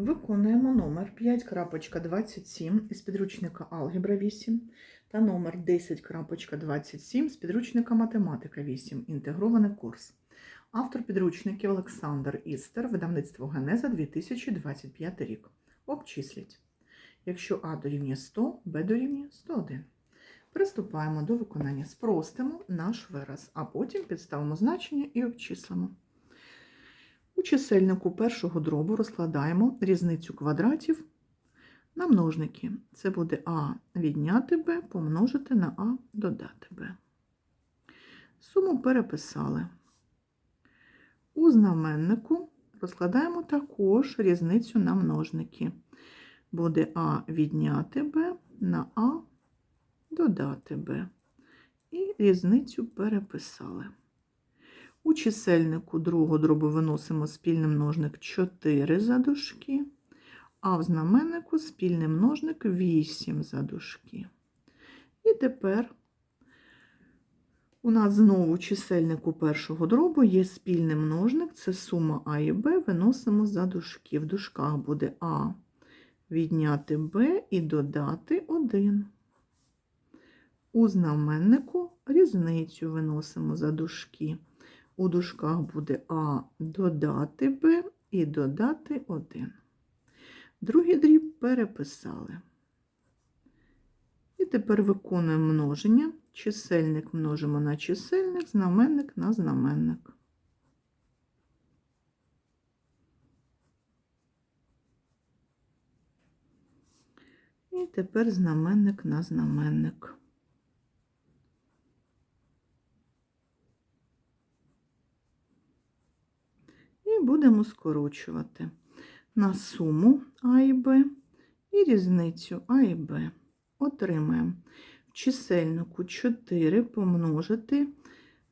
Виконуємо номер 5.27 із підручника Алгебра 8 та номер 10.27 з підручника Математика 8. Інтегрований курс. Автор підручників Олександр Істер, видавництво Генеза 2025 рік. Обчисліть. Якщо А дорівнює 100, Б дорівнює 101. Приступаємо до виконання. Спростимо наш вираз, а потім підставимо значення і обчислимо. У чисельнику першого дробу розкладаємо різницю квадратів на множники. Це буде А відняти Б помножити на А додати Б. Суму переписали. У знаменнику розкладаємо також різницю на множники. Буде А відняти Б на А додати Б. І різницю переписали. У чисельнику другого дробу виносимо спільний множник 4 за дужки, а в знаменнику спільний множник 8 за дужки. І тепер у нас знову у чисельнику першого дробу є спільний множник, це сума А і Б, виносимо за дужки. В дужках буде А відняти Б і додати 1. У знаменнику різницю виносимо за дужки. У дужках буде А додати Б і додати 1. Другий дріб переписали. І тепер виконуємо множення. Чисельник множимо на чисельник, знаменник на знаменник. І тепер знаменник на знаменник. І будемо скорочувати на суму А і Б і різницю А і Б. Отримаємо в чисельнику 4 помножити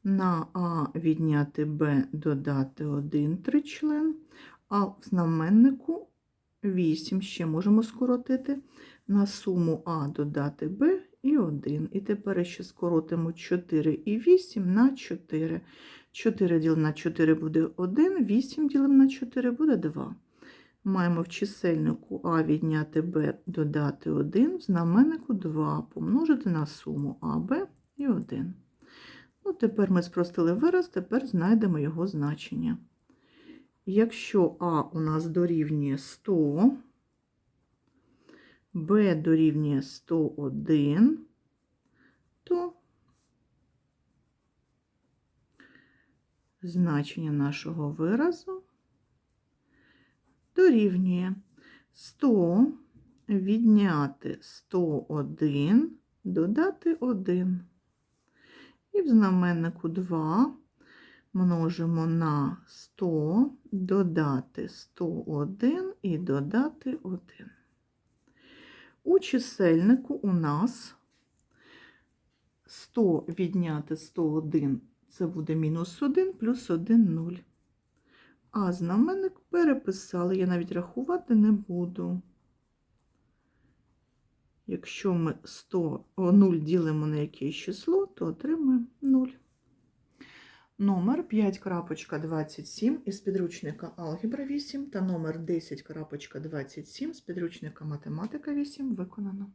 на А відняти Б додати 1 тричлен, а в знаменнику 8 ще можемо скоротити на суму А додати Б і 1. І тепер ще скоротимо 4 і 8 на 4. 4 ділимо на 4 буде 1, 8 ділимо на 4 буде 2. Маємо в чисельнику А відняти Б додати 1, в знаменнику 2 помножити на суму А, Б і 1. Ну, Тепер ми спростили вираз, тепер знайдемо його значення. Якщо А у нас дорівнює 100, Б дорівнює 101, то значення нашого виразу дорівнює 100 відняти 101, додати 1. І в знаменнику 2 множимо на 100, додати 101 і додати 1. У чисельнику у нас 100 відняти 101 це буде мінус 1 плюс 1 0. А знаменник переписали, я навіть рахувати не буду. Якщо ми 100, 0 ділимо на якесь число, то отримаємо 0. Номер 5.27 із підручника Алгебра 8 та номер 10.27 з підручника Математика 8 виконано.